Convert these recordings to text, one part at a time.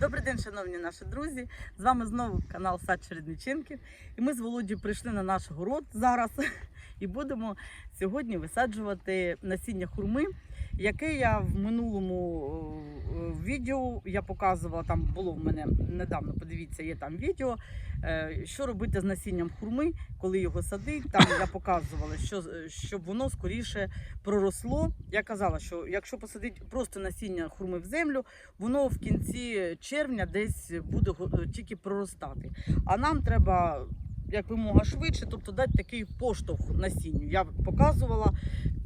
Добрий день, шановні наші друзі. З вами знову канал Сад Чередниченків. І ми з Володією прийшли на наш город зараз і будемо сьогодні висаджувати насіння хурми, яке я в минулому е, відео я показувала. Там було в мене недавно. Подивіться, є там відео. е, Що робити з насінням хурми, коли його садить. Там я показувала, що щоб воно скоріше проросло. Я казала, що якщо посадити просто насіння хурми в землю, воно в кінці червня десь буде е, тільки проростати. А нам треба як вимога швидше, тобто дати такий поштовх насінню. Я показувала.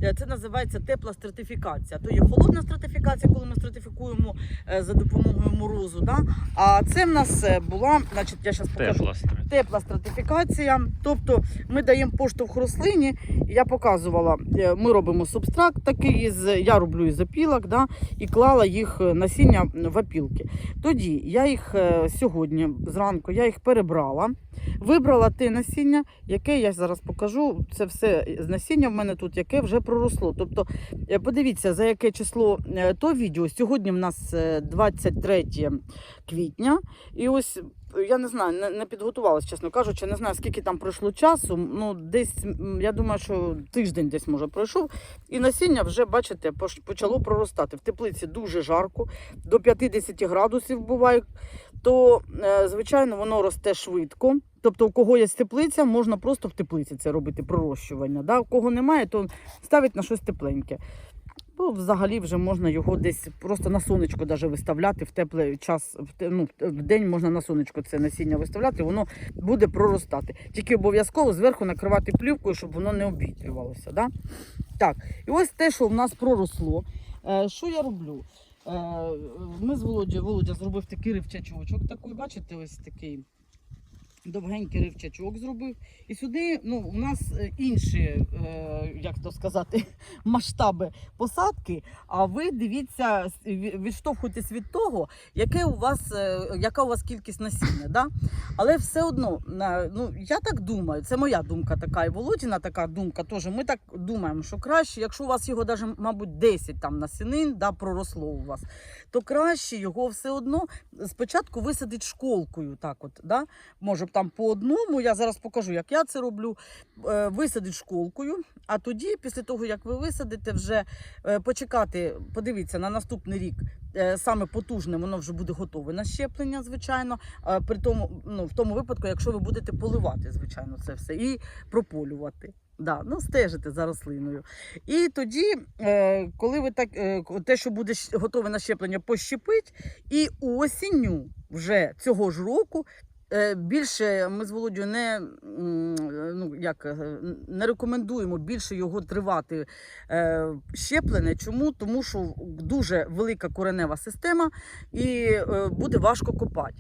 Е, Це називається тепла стратифікація. То є холодна стратифікація, коли ми стратифікуємо е, за допомогою морозу. Да? А це в нас е, була, значить, я зараз покажу Тепла страта. Тепла стратифікація. Тобто ми даємо поштовх рослині. Я показувала, е, ми робимо субстракт такий, із, я роблю із опілок, да, і клала їх е, насіння в опілки. Тоді я їх е, сьогодні зранку я їх перебрала, вибрала те насіння, яке я зараз покажу. Це все насіння в мене тут, яке вже проросло. Тобто, подивіться, за яке число то відео. Сьогодні в нас е, 23 квітня. І ось я не знаю, не, не підготувалась, чесно кажучи, не знаю, скільки там пройшло часу. Ну, десь, я думаю, що тиждень десь може пройшов. І насіння вже, бачите, почало проростати. В теплиці дуже жарко, до 50 градусів буває. То, е, звичайно, воно росте швидко. Тобто, у кого є теплиця, можна просто в теплиці це робити, пророщування. Да? У кого немає, то ставить на щось тепленьке. Бо взагалі вже можна його десь просто на сонечко даже виставляти в теплий час, в, ну, в день можна на сонечко це насіння виставляти, воно буде проростати. Тільки обов'язково зверху накривати плівкою, щоб воно не обвітрювалося. Да? Так, і ось те, що в нас проросло. Е, що я роблю? Е, ми з Володя, Володя зробив такий ривчачочок, такий, бачите, ось такий довгенький ривчачок зробив. І сюди ну, у нас е, інші, е, як то сказати, масштаби посадки. А ви дивіться, відштовхуйтесь від того, яке у вас, е, яка у вас кількість насіння. Да? Але все одно, ну, я так думаю, це моя думка така, і Володіна така думка теж. Ми так думаємо, що краще, якщо у вас його даже, мабуть, 10 там насінин да, проросло у вас, то краще його все одно спочатку висадить школкою. Так от, да? Може там по одному, я зараз покажу, як я це роблю. Е, Висадить школкою, а тоді, після того, як ви висадите, вже е, почекати, подивіться на наступний рік. е, Саме потужне, воно вже буде готове на щеплення, звичайно. При тому, ну, в тому випадку, якщо ви будете поливати, звичайно, це все і прополювати. Да, ну, стежити за рослиною. І тоді, е, коли ви так, е, те, що буде готове на щеплення, пощепить, і осінню вже цього ж року Більше ми з Володю не, ну, як, е, не рекомендуємо більше його тривати е, щеплене. Чому? Тому що дуже велика коренева система і е, буде важко копати.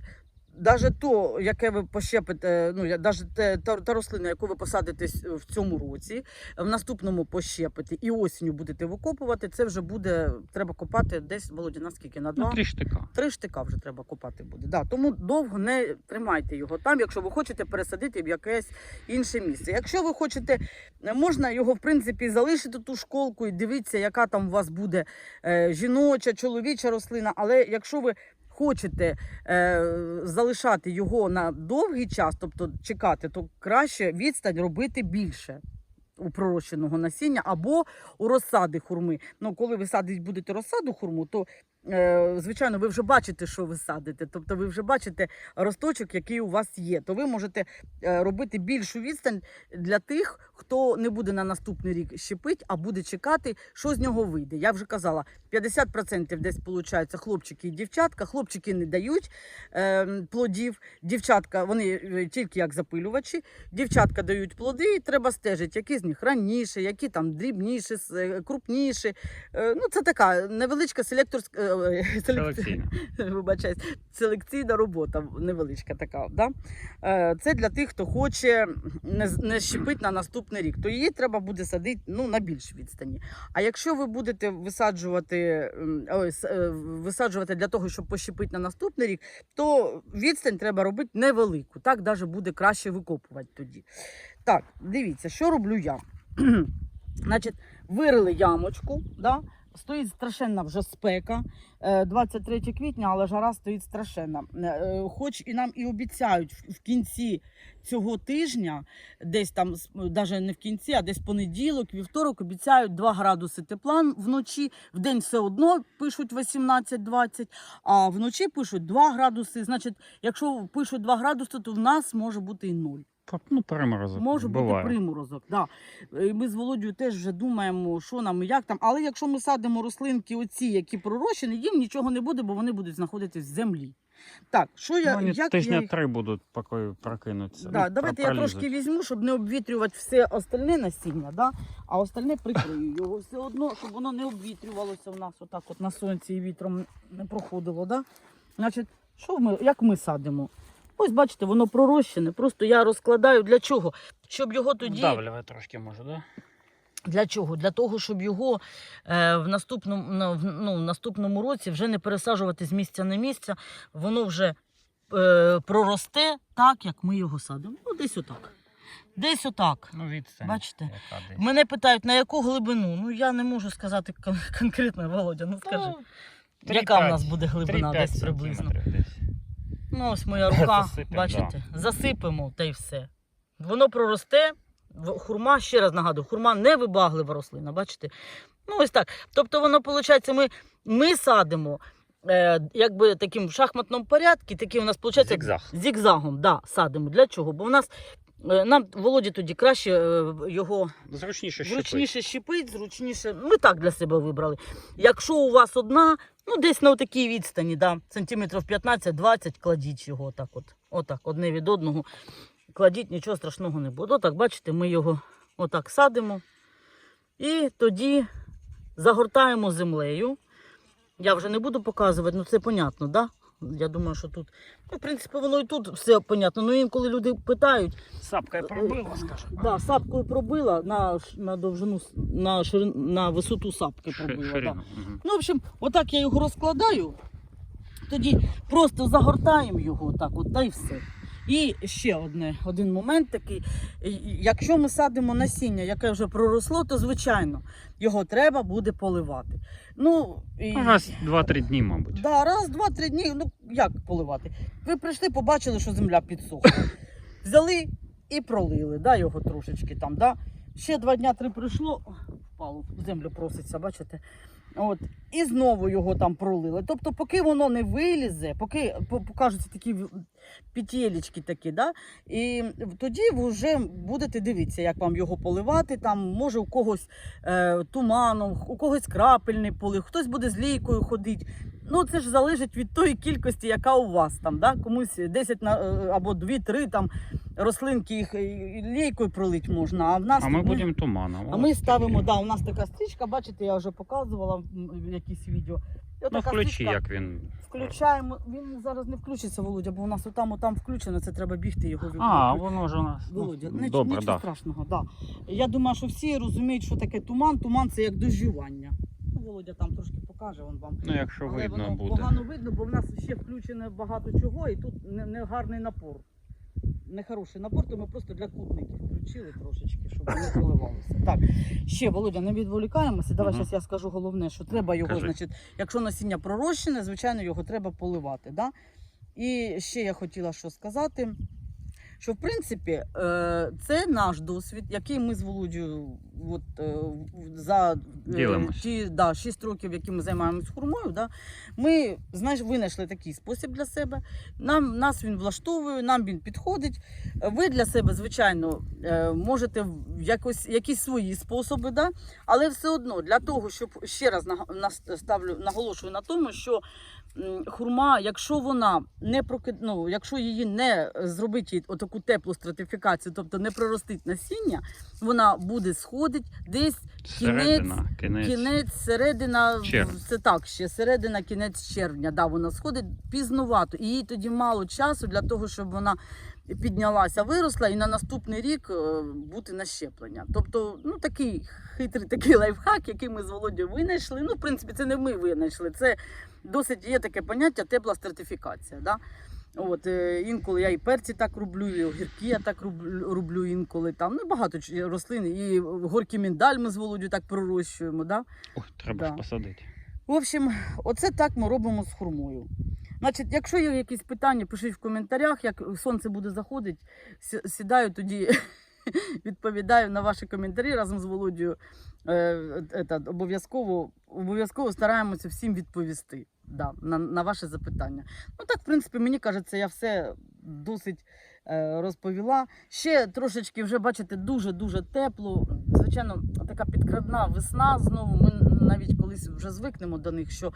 Даже то, яке ви пощепите, ну я- даже те, та, та рослина, яку ви посадите в цьому році, в наступному пощепите і осінню будете викопувати, це вже буде треба копати десь Володя, наскільки на два. Ну, три штика. Три штика вже треба купати буде. Да, тому довго не тримайте його там, якщо ви хочете пересадити в якесь інше місце. Якщо ви хочете, е, можна його в принципі залишити ту школку і дивитися, яка там у вас буде е, жіноча, чоловіча рослина. Але якщо ви хочете е, залишати його на довгий час, тобто чекати, то краще відстань робити більше. У пророщеного насіння або у розсади хурми. Ну, коли ви садить будете розсаду хурму, то звичайно, ви вже бачите, що ви садите. Тобто ви вже бачите росточок, який у вас є. То ви можете е, робити більшу відстань для тих, хто не буде на наступний рік щепить, а буде чекати, що з нього вийде. Я вже казала, 50% десь виходить хлопчики і дівчатка. Хлопчики не дають е, плодів, дівчатка вони е, тільки як запилювачі. Дівчатка дають плоди, і треба стежити, які з них раніше, які там дрібніші, е, крупніші. Е, Ну, це така невеличка селекторська е, селек- Селекційна. вибачаюсь, селекційна робота невеличка така. Да? Е, Це для тих, хто хоче не, щепити на наступний рік, то її треба буде садити ну, на більш відстані. А якщо ви будете висаджувати, ой, е, висаджувати для того, щоб пощепити на наступний рік, то відстань треба робити невелику. Так навіть буде краще викопувати тоді. Так, дивіться, що роблю я. Значить, вирили ямочку, да? Стоїть страшенна вже спека. Е, 23 квітня, але жара стоїть страшенна. Е, е, Хоч і нам і обіцяють в кінці цього тижня, десь там, навіть не в кінці, а десь понеділок, вівторок, обіцяють 2 градуси тепла вночі. В день все одно пишуть 18-20, а вночі пишуть 2 градуси. Значить, якщо пишуть 2 градуси, то в нас може бути і 0. Ну, переморозок. Може бути приморозок. Да. І Ми з Володю теж вже думаємо, що нам і як там. Але якщо ми садимо рослинки, оці, які пророщені, їм нічого не буде, бо вони будуть знаходитись в землі. Так, що я Ну, як тижня я... їх- три будуть, поки прокинуться. Да, ну, давайте я трошки візьму, щоб не обвітрювати все остальне насіння, да? а остальне прикрию його все одно, щоб воно не обвітрювалося у нас отак от на сонці і вітром не проходило. Да? Значить, що ми, як ми садимо? Ось бачите, воно пророщене. Просто я розкладаю для чого? Щоб його тоді. Вдавлює трошки може, да? Для чого? Для того, щоб його е, в, наступному, ну, в наступному році вже не пересаджувати з місця на місце, воно вже е, проросте так, як ми його садимо. Ну, десь отак. Десь отак. Ну, відстань. Бачите? яка. Мене питають, на яку глибину? Ну я не можу сказати кон- конкретно, Володя. Ну скажи, Ну, яка в нас буде глибина 3-5 десь приблизно? десь. Ну, ось моя рука, Засипемо, бачите, засипемо та й все. Воно проросте. Хурма, ще раз нагадую, хурма не вибаглива рослина, бачите? Ну, ось так. Тобто, воно, виходить, ми, ми садимо е, якби таким в шахматному порядку, такий у нас виходить Зігзаг. зігзагом, да, садимо. Для чого? Бо в нас нам Володі тоді краще е, його Зручніше щепити. зручніше щепить, зручніше. Ми так для себе вибрали. Якщо у вас одна, ну десь на такій відстані, да, сантиметрів 15-20, кладіть його отак, от, отак, одне від одного. Кладіть, нічого страшного не буде. Отак, бачите, ми його отак садимо. І тоді загортаємо землею. Я вже не буду показувати, ну це понятно, да? Я думаю, що тут, ну, в принципі, воно і тут все понятно. Ну інколи люди питають, Сапкою пробила, скажу. Да, сапкою пробила на, на довжину, на, ширин, на висоту сапки пробила. пробила. Да. Угу. Ну, в общем, отак я його розкладаю, тоді просто загортаємо його отак, от, та й все. І ще одне, один момент такий. Якщо ми садимо насіння, яке вже проросло, то звичайно його треба буде поливати. Ну, і... Ну, Раз, два-три дні, мабуть. Да, раз, два, три дні. Ну як поливати? Ви прийшли, побачили, що земля підсохла. Взяли і пролили, да, його трошечки там. Да? Ще два дня три прийшло, впало, землю проситься, бачите? От, і знову його там пролили. Тобто, поки воно не вилізе, поки покажуться такі пітєлічки такі, да? і тоді ви вже будете дивитися, як вам його поливати. Там, може, у когось е, туманом, у когось крапельний полив, хтось буде з лійкою ходити. Ну, це ж залежить від тої кількості, яка у вас там. Да? Комусь 10 на, е, або 2-3 там рослинки їх і лійкою пролить можна. А в нас А ми будемо туманом. а ми ставимо, да, у нас така стрічка, бачите, я вже показувала в якісь відео. І Ну, включи, стрічка. як він. Включаємо. Він зараз не включиться, Володя, бо у нас отам, отам включено, це треба бігти його А, воно ж у нас. ну, Володя, Добре, нічого. Да. страшного, да. Я думаю, що всі розуміють, що таке туман. Туман це як дождювання. Володя там трошки покаже він вам. Ну, якщо Але видно воно буде. погано видно, бо в нас ще включено багато чого, і тут не, не гарний напор. Нехороший напор, то ми просто для кутників включили трошечки, щоб вони поливалися. Так, ще Володя, не відволікаємося. Давай зараз я скажу головне, що треба його, Кажи. значить, якщо насіння пророщене, звичайно, його треба поливати. Да? І ще я хотіла що сказати. Що в принципі е, це наш досвід, який ми з Володю от, е, за е, Ділимось. ті да, 6 років, які ми займаємось хурмою, да, ми знаєш, винайшли такий спосіб для себе. Нам, нас він влаштовує, нам він підходить. Ви для себе, звичайно, можете якось, якісь свої способи, да? але все одно для того, щоб ще раз нага- нас- ставлю, наголошую на тому, що хурма, якщо вона не прокид... ну, якщо її не зробити отаку теплу стратифікацію, тобто не проростить насіння, вона буде сходити десь Середина, кінець. Кінець, середина, Червня. це так, ще середина, кінець червня. Да, вона сходить пізнувато. І їй тоді мало часу для того, щоб вона піднялася, виросла і на наступний рік е, бути на щеплення. Тобто, ну такий хитрий такий лайфхак, який ми з Володю винайшли. Ну, в принципі, це не ми винайшли. Це досить є таке поняття тепла стратифікація. Да? От, е, інколи я і перці так роблю, і огірки я так роблю, роблю інколи там. Ну, багато рослин, і горький міндаль ми з Володю так пророщуємо. Да? Ой, треба Да. ж посадити. В общем, оце так ми робимо з хурмою. Значить, якщо є якісь питання, пишіть в коментарях. Як сонце буде заходити, сі- сідаю тоді, відповідаю на ваші коментарі разом з Володією. Е, обов'язково, обов'язково стараємося всім відповісти да, на, на ваше запитання. Ну так, в принципі, мені кажеться, я все досить е, розповіла. Ще трошечки, вже бачите, дуже-дуже тепло. Звичайно, така підкрадна весна. Знову ми навіть колись вже звикнемо до них, що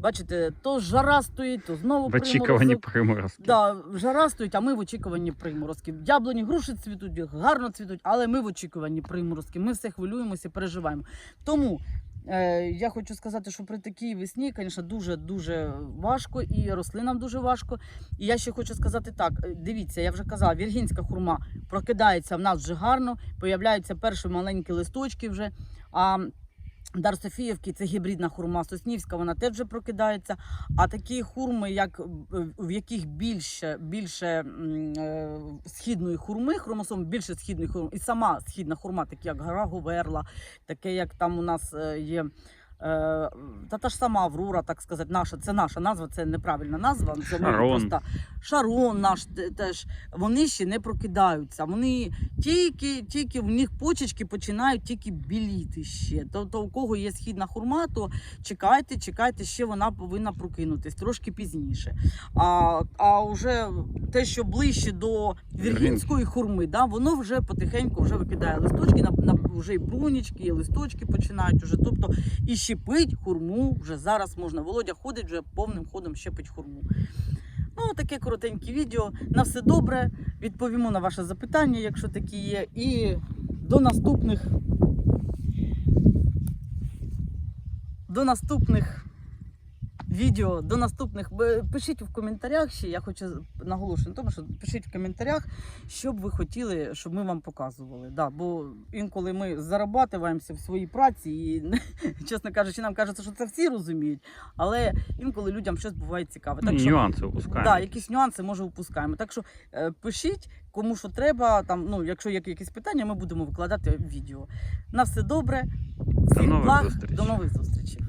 бачите, то жара стоїть, то знову В очікуванні приморозки. Да, жара стоїть, а ми в очікуванні приморозків. Яблуні, груші цвітуть, гарно цвітуть, але ми в очікуванні приморозків. Ми все хвилюємося, переживаємо. Тому е, я хочу сказати, що при такій весні, звісно, дуже дуже важко, і рослинам дуже важко. І я ще хочу сказати так: е, дивіться, я вже казала, віргінська хурма прокидається в нас вже гарно, появляються перші маленькі листочки вже. А Дар Софіївки це гібридна хурма Соснівська, вона теж вже прокидається. А такі хурми, як е, в яких більше, більше е, східної хурми, хромосом більше східної хурми, і сама східна хурма, такі як гора Говерла, таке як там у нас е, є. Е, Та та ж сама Аврора, так сказати, наша, це наша назва, це неправильна назва. це Шарон. просто- Шарон наш теж. Вони ще не прокидаються. Вони тільки, тільки в них почечки починають тільки біліти ще. Тобто, у кого є східна хурма, то чекайте, чекайте, ще вона повинна прокинутись трошки пізніше. А, а вже те, що ближче до віргінської хурми, да, воно вже потихеньку вже викидає листочки, на, на вже і брунічки, і листочки починають уже. Тобто і щепить хурму вже зараз можна. Володя ходить вже повним ходом щепить хурму. Ну, таке коротеньке відео. На все добре. Відповімо на ваше запитання, якщо такі є. І до наступних. До наступних відео, до наступних. Пишіть в коментарях ще. Я хочу наголошувати на тому, що пишіть в коментарях, що б ви хотіли, щоб ми вам показували. Да, бо інколи ми зарабатуємося в своїй праці, і, чесно кажучи, нам кажеться, що це всі розуміють. Але інколи людям щось буває цікаве. Ну, Так що нюанси упускаємо. Да, якісь нюанси може упускаємо. Так що е, пишіть, кому що треба. Там, ну, якщо є якісь питання, ми будемо викладати відео. На все добре. Всіх нових благ, зустрічей. до нових зустрічей.